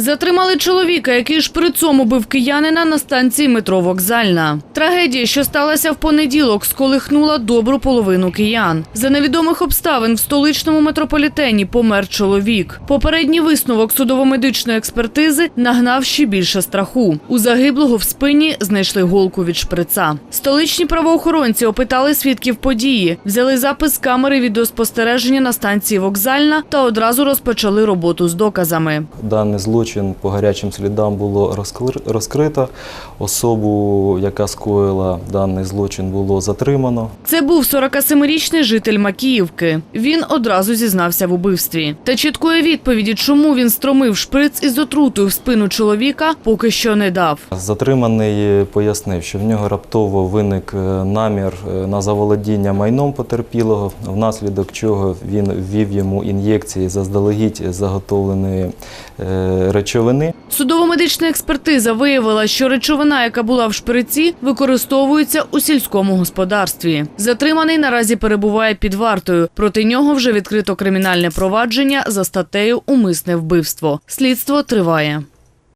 Затримали чоловіка, який шприцом убив киянина на станції метро Вокзальна. Трагедія, що сталася в понеділок, сколихнула добру половину киян. За невідомих обставин в столичному метрополітені помер чоловік. Попередній висновок судово-медичної експертизи нагнав ще більше страху. У загиблого в спині знайшли голку від шприца. Столичні правоохоронці опитали свідків події, взяли запис камери відеоспостереження на станції Вокзальна та одразу розпочали роботу з доказами. Даний злочин по гарячим слідам було розкрито. Особу, яка скоїла даний злочин, було затримано. Це був 47-річний житель Макіївки. Він одразу зізнався в убивстві. Та чіткої відповіді, чому він стромив шприц із отрутою в спину чоловіка, поки що не дав. Затриманий пояснив, що в нього раптово виник е, намір е, на заволодіння майном потерпілого, внаслідок чого він ввів йому ін'єкції заздалегідь заготовленої е, речовини. Судово-медична експертиза виявила, що речовина, яка була в шприці, використовується у сільському господарстві. Затриманий наразі перебуває під вартою. Проти нього вже відкрито кримінальне провадження за статтею Умисне вбивство. Слідство триває.